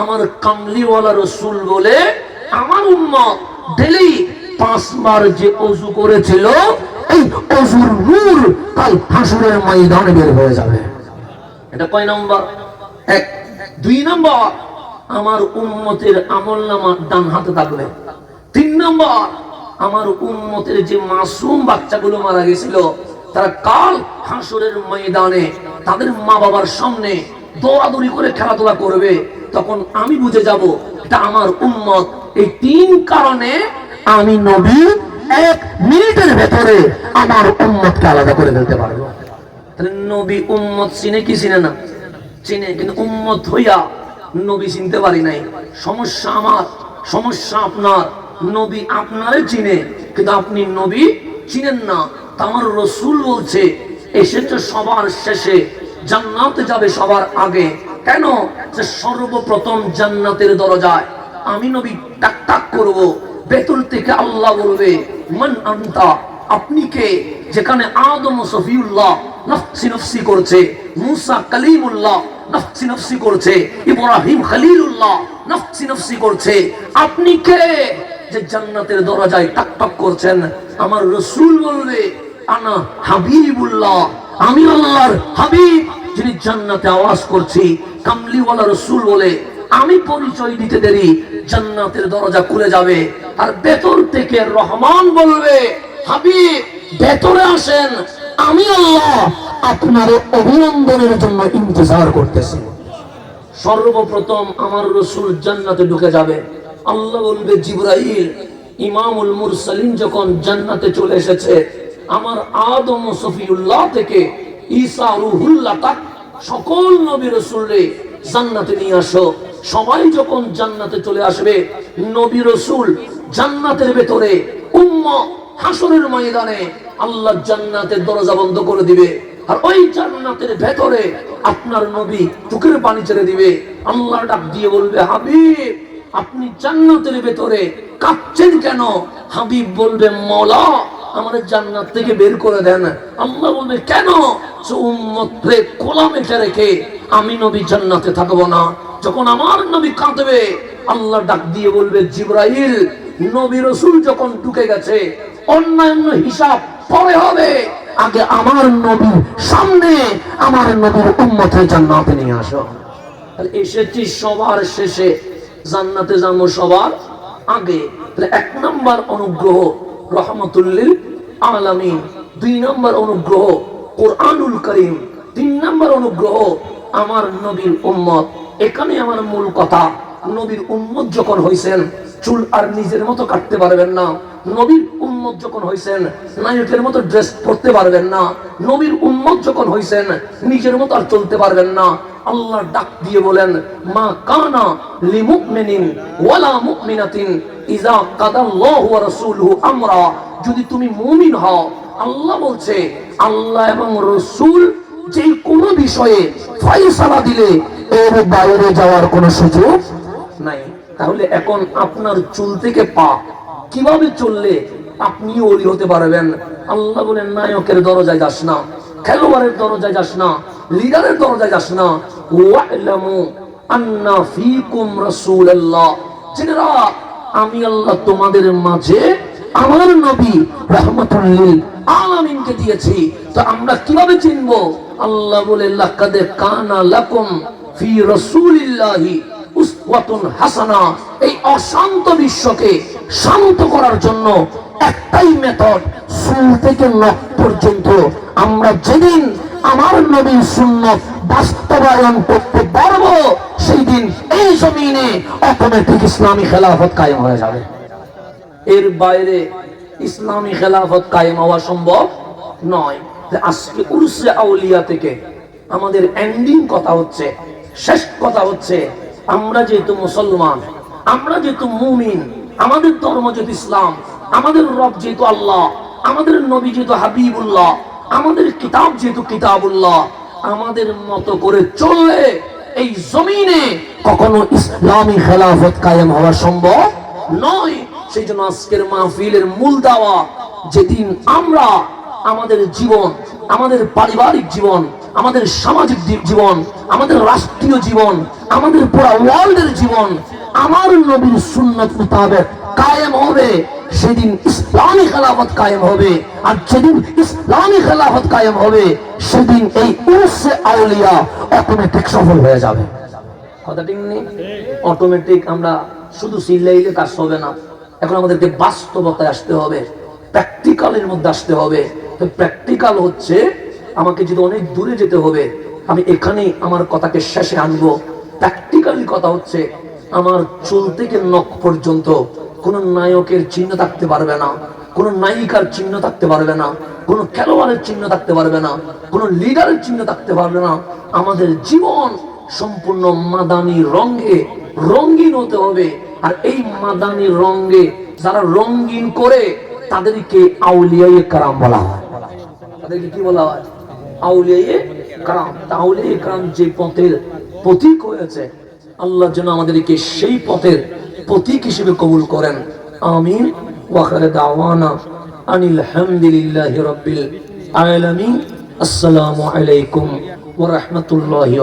আমার কামলিওয়ালা রসুল বলে, আমার উম্মত ডেলি পাঁচবার যে অজু করেছিল, এই অজুর নূর কাল হাসুরের ময়দানে বের হয়ে যাবে। এটা কয় নম্বর? এক। দুই নম্বর, আমার উম্মতের আমল নামা ডান হাতে থাকবে। তিন নম্বর, আমার উম্মতের যে মাসুম বাচ্চাগুলো মারা গেছিল, তারা কাল হাসরের ময়দানে তাদের মা বাবার সামনে দৌড়াদৌড়ি করে খেলাধুলা করবে। তখন আমি বুঝে যাব এটা আমার উম্মত। এই তিন কারণে আমি নবী এক মিনিটের ভেতরে আমার উম্মতকে আলাদা করে ফেলতে পারব। তাহলে নবী উম্মত চিনে কি চিনে না? চিনে, কিন্তু উম্মত হইয়া নবী চিনতে পারি নাই। সমস্যা আমার, সমস্যা আপনার। নবী আপনারে চিনে, কিন্তু আপনি নবী চিনেন না। তা আমার রসুল বলছে, এসেছে সবার শেষে, জান্নাতে যাবে সবার আগে। কেন যে সর্বপ্রথম জান্নাতের দরজায় আমি নবী টাক টাক করব বেতুল থেকে আল্লাহ বলবে, মান আন্তা? আপনি কে? যেখানে আদম সফিউল্লাহ নফসি নফসি করছে, মুসা কালিমুল্লাহ নফসি নফসি করছে, ইব্রাহিম খলিলুল্লাহ নফসি নফসি করছে। আপনি কে যে জান্নাতের দরজায় টাক টাক করছেন? আমার রসুল বলবে, আনা হাবিবুল্লাহ, আমি আল্লাহর হাবিব। যিনি জান্নাতে আওয়াজ করছি, কামলিওয়ালা রসুল বলে, আমি পরিচয় দিতে দেরি, জান্নাতের দরজা খুলে যাবে আর ভেতর থেকে রহমান বলবে, হাবিব, ভেতরে আসেন, আমি আল্লাহ আপনার অভিনন্দনের জন্য ইন্তজার করতেছি। সর্বপ্রথম আমার রসুল জান্নাতে ঢুকে যাবে। আল্লাহ বলবে, জিব্রাইল, ইমামুল মুরসালিন যখন জান্নাতে চলে এসেছে, আমার আদম সফিউল্লাহ থেকে ঈসা সকল নবী রসুলরে জান্নাতে নিয়ে আসো। সবাই যখন জান্নাতে চলে আসবে, নবী রসুল জান্নাতের ভেতরে উম্ম হাসরের ময়দানে আল্লাহ জান্নাতের দরজা বন্ধ করে দিবে। আর ওই জান্নাতের ভেতরে আপনার নবী চোখের পানি ছেড়ে দিবে। আল্লাহ ডাক দিয়ে বলবে, হাবিব, আপনি জান্নাতের ভেতরে কাঁপছেন কেন? হাবিব বলবে, মৌলা আমাদের জান্নাত থেকে বের করে দেন আল্লাহ বলবে, কেন? সে উম্মত রে কোলা মেটে রেখে, আমি নবী জান্নাতে থাকব না। যখন আমার নবী কাঁদবে, আল্লাহ ডাক দিয়ে বলবে, জিব্রাইল, নবী রসুল যখন ঢুকে গেছে, অন্যান্য হিসাব পরে হবে। আগে আমার নবী সামনে আমার নবীর উম্মতে জান্নাতে নিয়ে আসো। এসেছি সবার শেষে। জান্নাতে যাব সবার আগে। এক নম্বর অনুগ্রহ রহমতুল্লিল আলামিন। দুই নম্বর অনুগ্রহ কোরআনুল করিম। তিন নম্বর অনুগ্রহ আমার নবীর উম্মত। এখানে আমার মূল কথা, নবীর উম্মত যখন হইছেন, চুল আর নিজের মতো কাটতে পারবেন না। নবীর উম্মত যখন হইছেন, নায়কের মতো ড্রেস পরতে পারবেন না। নবীর উম্মত যখন হইছেন, নিজের মতো আর চলতে পারবেন না। আল্লাহ ডাক দিয়ে বলেন, মা কানা লিমুমিনিন ওয়ালা মুমিনাতিন ইজা কাদাল্লাহু ওয়া রাসূলুহু আমরা। যদি তুমি মুমিন হও, আল্লাহ বলছে, আল্লাহ এবং রসূল যে কোনো বিষয়ে ফয়সালা দিলে এর বাইরে যাওয়ার কোনো সুযোগ নাই। তাহলে এখন আপনার চুল থেকে পা কীভাবে চললে আপনি ওলি হতে পারবেন? আল্লাহ বলেন, নায়কের দরজায় যাস না, খেলোয়াড়ের দরজায় যাস না, লিডারের দরজায় যাস না আমি আল্লাহ তোমাদের মাঝে আমার নবী রহমতুল্লিল দিয়েছি। তো আমরা কীভাবে চিনবো? আল্লাহ বলে, লাকাদে কানা লাকুম ফি উসওয়াতুন হাসানা। এই অশান্ত বিশ্বকে শান্ত করার জন্য একটাই মেথড চুল থেকে নখ পর্যন্ত। আমরা যেদিন আমার নবীর সুন্নত বাস্তবায়ন করতে পারব, সেই দিন এই জমিনে অটোমেটিক ইসলামী খেলাফত কায়েম হয়ে যাবে। এর বাইরে ইসলামী খেলাফত কায়েম হওয়া সম্ভব নয়। যে আজকে আউলিয়া থেকে আমাদের এন্ডিং কথা হচ্ছে, শেষ কথা হচ্ছে, আমরা যেহেতু মুসলমান, আমরা যেহেতু মুমিন, আমাদের ধর্ম যেহেতু ইসলাম, আমাদের রব যেহেতু আল্লাহ, আমাদের নবী যেহেতু হাবিবুল্লাহ, আমাদের কিতাব যেহেতু কিতাবুল্লাহ আমাদের মতো করে চললে এই জমিনে কখনো ইসলামী খেলাফত কায়েম হওয়া সম্ভব নয়। সেই জন্য আজকের মাহফিলের মূল দাওয়া, যেদিন আমরা আমাদের জীবন, আমাদের পারিবারিক জীবন, আমাদের সামাজিক জীবন, আমাদের রাষ্ট্রীয় জীবন, আমাদের পুরো ওয়ার্ল্ডের জীবন, আমার নবীর সুন্নত মোতাবেক কায়েম হবে, সেদিন ইসলামী খেলাফত কায়েম হবে। আর যেদিন ইসলামী খেলাফত কায়েম হবে, সেদিন এই উরসে আউলিয়া অটোমেটিক সফল হয়ে যাবে। কথা ঠিক নেই? অটোমেটিক আমরা শুধু চিল্লাইলে কাজ হবে না, এখন আমাদেরকে বাস্তবতায় আসতে হবে প্র্যাকটিক্যালের মধ্যে আসতে হবে। তো প্র্যাকটিক্যাল হচ্ছে, আমাকে যদি অনেক দূরে যেতে হবে, আমি এখানেই আমার কথাকে শেষে আনব। প্র্যাকটিক্যালি কথা হচ্ছে, আমার চুল থেকে নখ পর্যন্ত কোনো নায়কের চিহ্ন থাকতে পারবে না, কোনো নায়িকার চিহ্ন থাকতে পারবে না, কোনো খেলোয়াড়ের চিহ্ন থাকতে পারবে না, কোনো লিডারের চিহ্ন থাকতে পারবে না। আমাদের জীবন সম্পূর্ণ মাদানি রঙে রঙিন হতে হবে। আর এই মাদানি রঙে যারা রঙিন করে, তাদেরকে আউলিয়ায়ে কারাম বলা হয়। তাদেরকে কি বলা হয়? আউলিয়ায়ে কারাম। আউলিয়ায়ে কারাম যে পথের প্রতীক হয়েছে, আল্লাহ যেন আমাদেরকে সেই পথের প্রতীক হিসেবে কবুল করেন। আমিন। ওয়াখারে দাওয়ানা আনিল হামদুলিল্লাহি রাব্বিল আলামিন। আসসালামু আলাইকুম ওয়া রাহমাতুল্লাহি